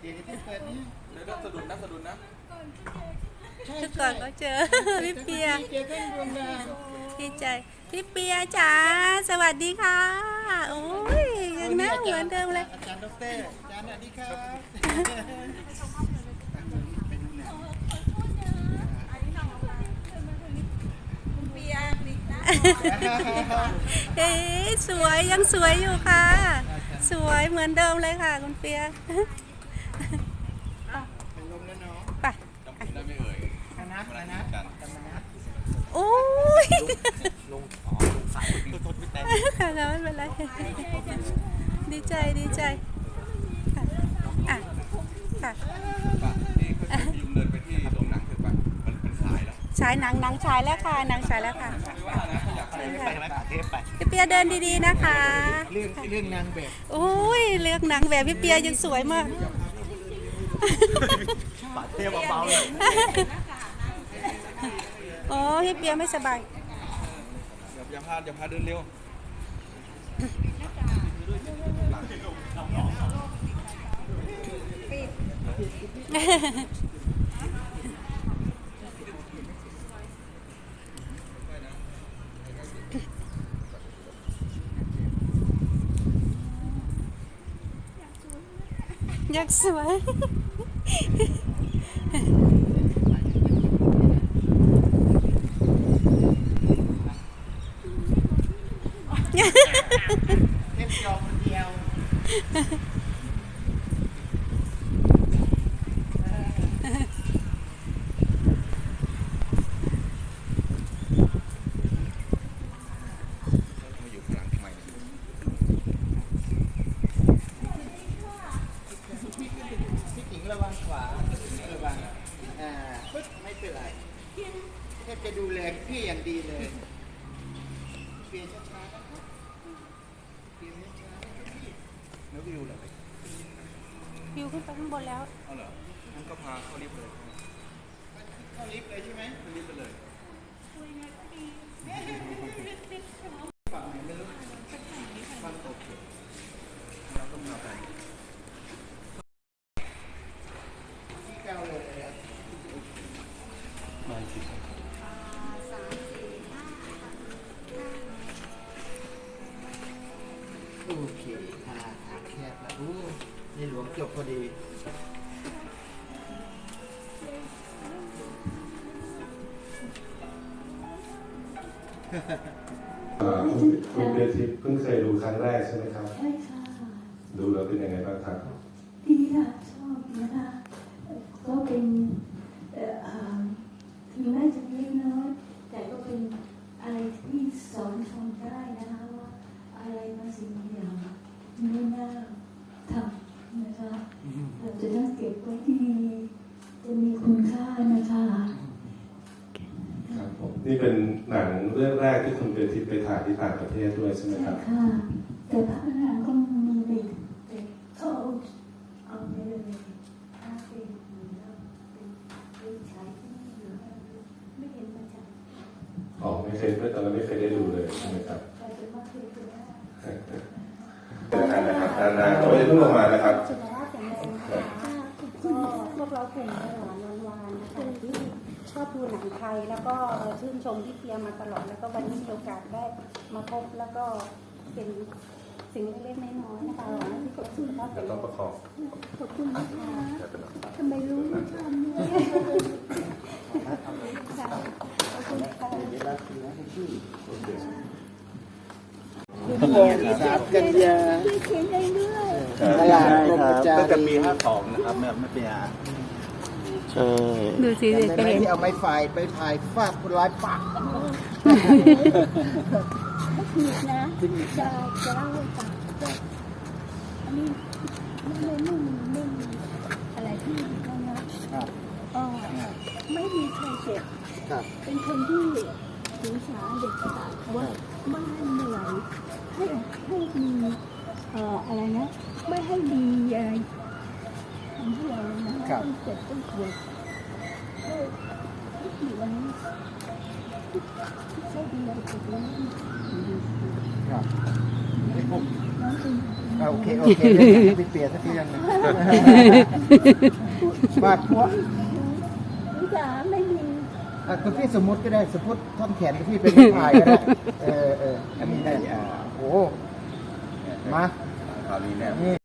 เดี๋ยวที่เปิดนี่เดี๋ยวสะดุดนะสะดุดนะใช่ทุกคใช่นก็เจอพี่เปียเจอกันดวงดาวดีใจพี่เปียจ๋าสวัสดีค่ะโอ้ยยังหน้าเหมือนเดิมเลยอาจารย์ดรอาจารย์สวัสดีครับเอ๊ะสวยยังสวยอยู่ค่ะ สวยเหมือนเดิมเลยค่ะ คุณเปียเป็นลมแล้วเนาะไปจำผมได้ไม่เอ่ยคณะคณะคณะโอ้ยลงอ๋อลงสายตัวต้นไม่แต่ค่ะไม่เป็นไรดีใจดีใจค่ะอะค่ะป่ะนี่ค่อยๆยืมเดินไปที่โรงหนังเถอะป่ะมันเป็นสายแล้วฉายหนังหนังฉายแล้วค่ะหนังฉายแล้วค่ะ ไปเชิญไมป่าเทพไปพี่เปียเดินดีๆนะคะ เรื่องเรื่องนางแบบโอ้ยเลือกหนังแบบพี่เปียยังสวยมาก ป่าเทพเบาๆเลยโอ้พี่เปียไม่สบาย อย่าพลาดอย่าพลาดเดินเร็วอยากสวยเล่นจอคนเดียว มาอยู่ข้างหลังทำไมเนี่ย พี่หญิงระวังขวาระวังอ่าปึ๊บไม่เป็นไรแค่ จะดูแลพี่อย่างดีเลยเปลี่ยนช้าๆนะครับเปลี่ยนช้าๆนะครับพี่แล้ววิวเหรอวิวขึ้นไปข้างบนแล้ว เอาเหรองั้นก็พาเข้าลิฟต์เลยเข้าลิฟต์เลยใช่ไหม โอเคอ่าขาแคบแล้วอู้ในหลวงจบพอดีอ่าคุณคุณเบียร์ทิพย์เพิ่งเคยดูครั้งแรกใช่ไหมครับ ใช่ค่ะ ดูแล้วเป็นยังไงบ้างครับ ดีค่ะชอบนะคะเอ่อก็เป็นเอ่ออ่าถึงแม้จะเล็กน้อยแต่ก็เป็นอะไรที่สอนชมได้นะคะว่าอะไรบางสิ่งบางอย่างไม่น่าทำนะคะเราจะต้องเก็บไว้ที่ดีจะมีคุณค่านะคะ ครับผม นี่เป็นหนังเรื่องแรกที่คุณเบียร์ทิพย์ไปถ่ายที่ต่างประเทศด้วยใช่ไหมใช่ครับค่ะแต่ภาคหนังก็มีเด็กเด็กเขาเอาเอาไปเลยถ้าเป็นแล้วเป็นเป็นฉายที่นี่หรืออะไรไม่เห็นประจักษ์อ๋อไม่เคยตอนนั้นไม่เคยได้ดูเลยใช่ไหมครับแต่จะมาเคยดูได้นานนะครับนานๆโอ้ยเพิ่งลงมานะครับสุขภาพแข็งแรงนะคะก็พวกเรากลุ่มหวานวันวานนะคะที่ ชอบดูหนังไทยแล้วก็ชื่นชมพี่เปียมาตลอด แล้วก็วันนี้มีโอกาสได้มาพบแล้วก็เป็นสิ่งเล็กๆน้อยๆนะคะหวังว่าที่สุขภาพแข็งแรต้องงประคองขอบคุณนะคะทำไมรู้ไม่ทำเนี่ยค่ะขอบคุณค่ะสามกันยาพี่เขียนเองด้วยตลาดกรมประจาตั้งแต่รีปี52นะครับแม่ไม่เป็น อาดูสิจำเด็ได้กไหมเห็นที่เอาไม้ไฟไปพายฟาดคนร้ายปักไม่ผิดนะจะจะเล่าให้ฟังอันนี้ไม่ไม่ไม่มีไม่มีอะไรที่เขานะครับเออไม่มีใครเจ็บ ครับเป็นคนที่สงสารเด็กกระดาษว่าบ้านเหนื่อยให้ให้มีเอ่ออะไรนะ ไม่ให้มีอะไร ทำให้เรานะต้องเจ็บต้องปวดก็ทุกอย่างที่ใช้ดูแลตัวเองครับอ่าโอเคโอเคเดี๋ยวให้ไปเปลี่ยนสักทีนึงวาดพวกพี่จ๋าไม่มีอะคุณพี่สมมติก็ได้สมมติท่อนแขนคุณพี่เป็นไม้พายก็ได้เออเอออันนี้ได้อ่าโอ้มาคราวนี้เนี่ยนี่